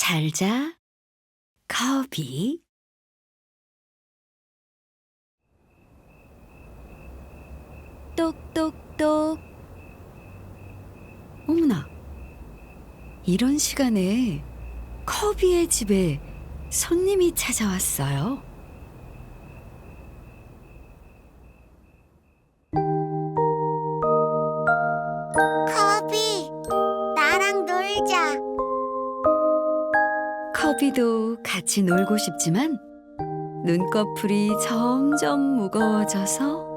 잘자, 커비. 똑똑똑. 어머나, 이런 시간에 커비의 집에 손님이 찾아왔어요. 커비도 같이 놀고 싶지만 눈꺼풀이 점점 무거워져서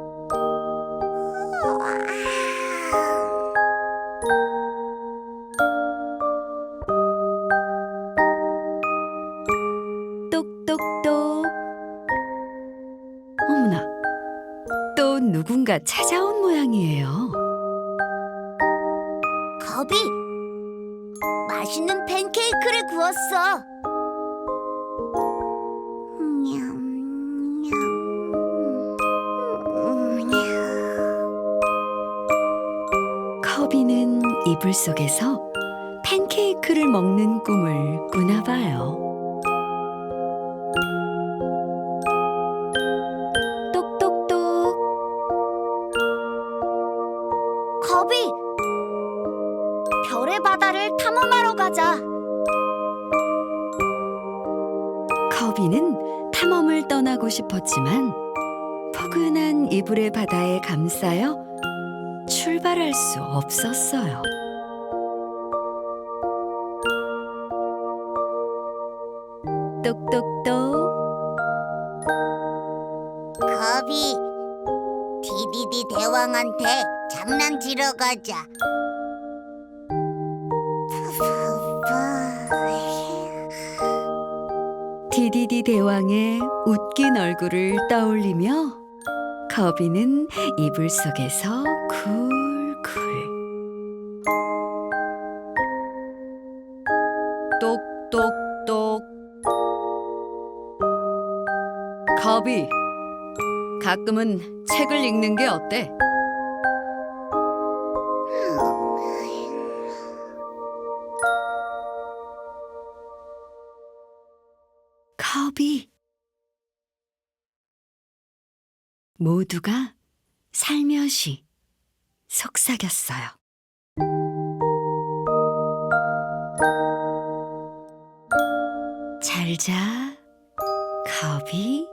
똑똑똑. 어머나, 또 누군가 찾아온 모양이에요. 커비, 맛있는 팬케이크를 구웠어. 이불 속에서 팬케이크를 먹는 꿈을 꾸나 봐요. 똑똑똑. 커비, 별의 바다를 탐험하러 가자. 커비는 탐험을 떠나고 싶었지만 포근한 이불의 바다에 감싸여 출발할 수 없었어요. 똑똑똑. 커비, 디디디 대왕한테 장난치러 가자. 디디디 대왕의 웃긴 얼굴을 떠올리며 커비는 이불 속에서 쿨쿨. 똑똑똑. 커비 가끔은 책을 읽는 게 어때? 커비 모두가 살며시 속삭였어요. 잘자, 커비.